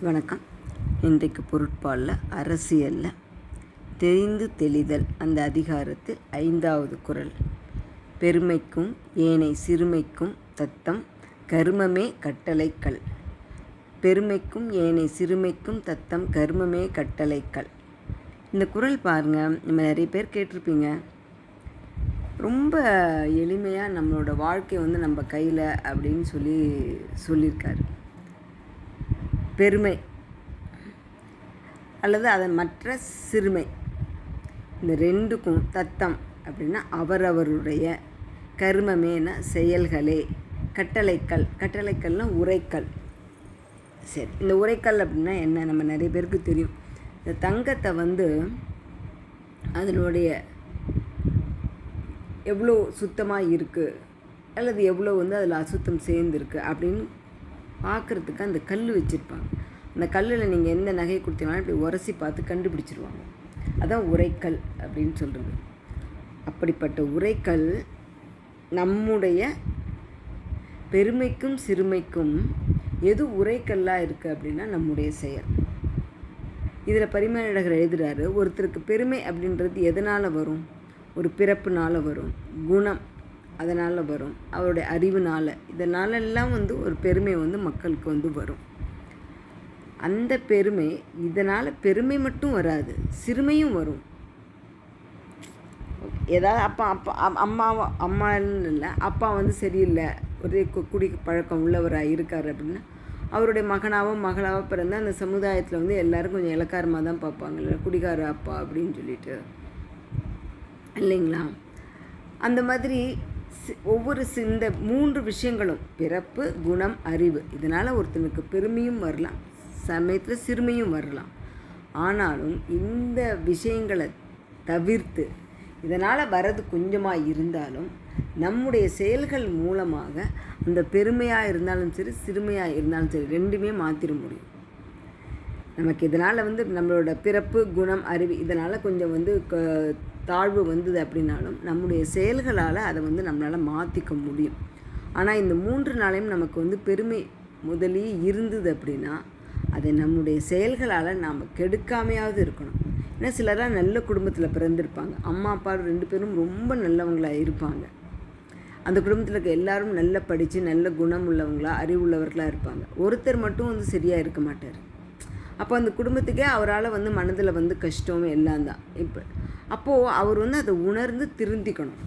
வணக்கம். இன்றைக்கு பொருட்பாலில் அரசியலில். தெரிந்து தெளிதல் அந்த அதிகாரத்தில் ஐந்தாவது குறள் பெருமைக்கும் ஏனை சிறுமைக்கும் தத்தம் கருமமே கட்டளைக்கல். பெருமைக்கும் ஏனை சிறுமைக்கும் தத்தம் கருமமே கட்டளைக்கல். இந்த குறள் பாருங்கள் நம்ம நிறைய பேர் கேட்டிருப்பீங்க. ரொம்ப எளிமையாக நம்மளோட வாழ்க்கை வந்து நம்ம கையில் அப்படின்னு சொல்லி சொல்லியிருக்காரு. பெருமை. அல்லது அதன் மற்ற சிறுமை. இந்த ரெண்டுக்கும் தத்தம் அப்படின்னா அவரவருடைய கர்மமேன செயல்களே. கட்டளைக்கல். கட்டளைக்கல்னால் உரைக்கல். சரி இந்த உரைக்கல் அப்படின்னா என்ன? நம்ம நிறைய பேருக்கு தெரியும். இந்த தங்கத்தை வந்து அதனுடைய எவ்வளோ சுத்தமாக இருக்குது அல்லது எவ்வளோ வந்து அதில் அசுத்தம் சேர்ந்துருக்கு அப்படின்னு பார்க்குறதுக்கு அந்த கல் வச்சுருப்பாங்க. அந்த கல்லில் நீங்கள் எந்த நகையை கொடுத்தீங்கனாலும் இப்படி உரசி பார்த்து கண்டுபிடிச்சிருவாங்க. அதான் உரைக்கல் அப்படின்னு சொல்கிறது அப்படிப்பட்ட உரைக்கல் நம்முடைய பெருமைக்கும் சிறுமைக்கும் எது உரைக்கல்லாக இருக்குது அப்படின்னா நம்முடைய செயல். இதில் பரிமாணகர் எழுதுகிறாரு ஒருத்தருக்கு பெருமை அப்படின்றது எதனால் வரும்? ஒரு பிறப்புனால் வரும். குணம். அதனால் வரும். அவருடைய அறிவுனால். இதனாலெல்லாம் வந்து ஒரு பெருமை வந்து மக்களுக்கு வந்து வரும். அந்த பெருமை இதனால் பெருமை மட்டும் வராது. சிறுமையும் வரும். ஏதாவது அப்பா அப்பா அம்மா அம்மான்னு இல்லை அப்பா வந்து சரியில்லை. ஒரே குடி பழக்கம் உள்ளவராக இருக்கார் அப்படின்னா அவருடைய மகனாவோ மகளாவோ பிறந்த அந்த சமுதாயத்தில் வந்து எல்லோரும் கொஞ்சம் இலக்காரமாக தான் பார்ப்பாங்கல்ல குடிகார அப்பா அப்படின்னு சொல்லிட்டு. இல்லைங்களா? அந்த மாதிரி ஒவ்வொரு இந்த மூன்று விஷயங்களும். பிறப்பு குணம் அறிவு. இதனால் ஒருத்தனுக்கு பெருமையும் வரலாம். சமயத்தில் சிறுமையும் வரலாம். ஆனாலும் இந்த விஷயங்களை தவிர்த்து இதனால் வரது கொஞ்சமாக இருந்தாலும் நம்முடைய செயல்கள் மூலமாக அந்த பெருமையாக இருந்தாலும் சரி சிறுமையாக இருந்தாலும் சரி ரெண்டுமே மாற்றிட முடியும். நமக்கு இதனால் வந்து நம்மளோட பிறப்பு குணம் அறிவு இதனால் கொஞ்சம் வந்து தாழ்வு வந்தது அப்படின்னாலும் நம்முடைய செயல்களால் அதை வந்து நம்மளால் மாற்றிக்க முடியும். ஆனால் இந்த மூன்று நாளையும் நமக்கு வந்து பெருமை முதலியே இருந்தது அப்படின்னா அதை நம்முடைய செயல்களால் நாம் கெடுக்காமையாவது இருக்கணும். ஏன்னா சிலராக நல்ல குடும்பத்தில் பிறந்திருப்பாங்க. அம்மா அப்பா ரெண்டு பேரும் ரொம்ப நல்லவங்களாக இருப்பாங்க. அந்த குடும்பத்தில் இருக்க எல்லாரும் நல்லா படித்து நல்ல குணம் உள்ளவங்களாக அறிவுள்ளவர்களாக இருப்பாங்க. ஒருத்தர் மட்டும் வந்து சரியாக இருக்க மாட்டார். அப்போ அந்த குடும்பத்துக்கே அவரால் வந்து மனதில் வந்து கஷ்டம் எல்லாம் தான். இப்போ அப்போது அவர் வந்து அதை உணர்ந்து திருந்திக்கணும்.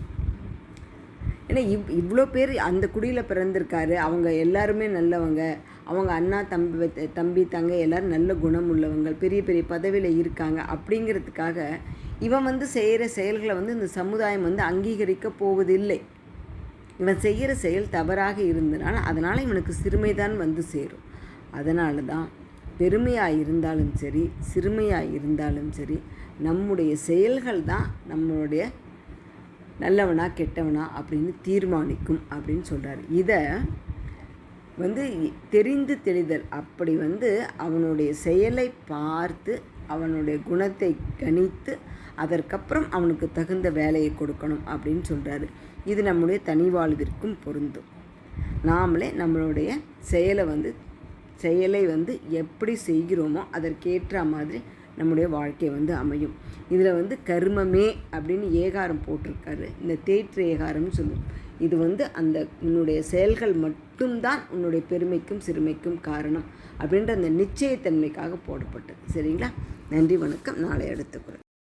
ஏன்னா இவ் இவ்வளோ பேர் அந்த குடியில் பிறந்திருக்காரு. அவங்க எல்லாருமே நல்லவங்க. அவங்க அண்ணா தம்பி தம்பி தங்க எல்லோரும் நல்ல குணம் உள்ளவங்க. பெரிய பெரிய பதவியில் இருக்காங்க. அப்படிங்கிறதுக்காக இவன் வந்து செய்கிற செயல்களை வந்து இந்த சமுதாயம் வந்து அங்கீகரிக்க போவதில்லை. இவன் செய்கிற செயல் தவறாக இருந்தனால அதனால் இவனுக்கு சிறுமை தான் வந்து சேரும். அதனால தான் பெருமையாக இருந்தாலும் சரி சிறுமையாக இருந்தாலும் சரி நம்முடைய செயல்கள் தான் நம்மளுடைய நல்லவனா கெட்டவனா அப்படின்னு தீர்மானிக்கும் அப்படின்னு சொல்கிறார் இதை வந்து தெரிந்து தெளிதல். அப்படி வந்து அவனுடைய செயலை பார்த்து அவனுடைய குணத்தை கணித்து அதற்கப்புறம் அவனுக்கு தகுந்த வேலையை கொடுக்கணும் அப்படின்னு சொல்கிறாரு இது நம்முடைய தனி வாழ்விற்கும் பொருந்தும். நாமளே நம்மளுடைய செயலை வந்து செயலை வந்து எப்படி செய்கிறோமோ அதற்கேற்ற மாதிரி நம்முடைய வாழ்க்கை வந்து அமையும். இதில் வந்து கர்மமே அப்படின்னு ஏகாரம் போட்டிருக்காரு. இந்த தேற்று ஏகாரம்னு சொல்லுவோம். இது வந்து அந்த உன்னுடைய செயல்கள் மட்டும்தான் உன்னுடைய பெருமைக்கும் சிறுமைக்கும் காரணம் அப்படின்ற அந்த நிச்சயத்தன்மைக்காக போடப்பட்டது. சரிங்களா? நன்றி வணக்கம். நாளை எடுத்துக்கிறேன்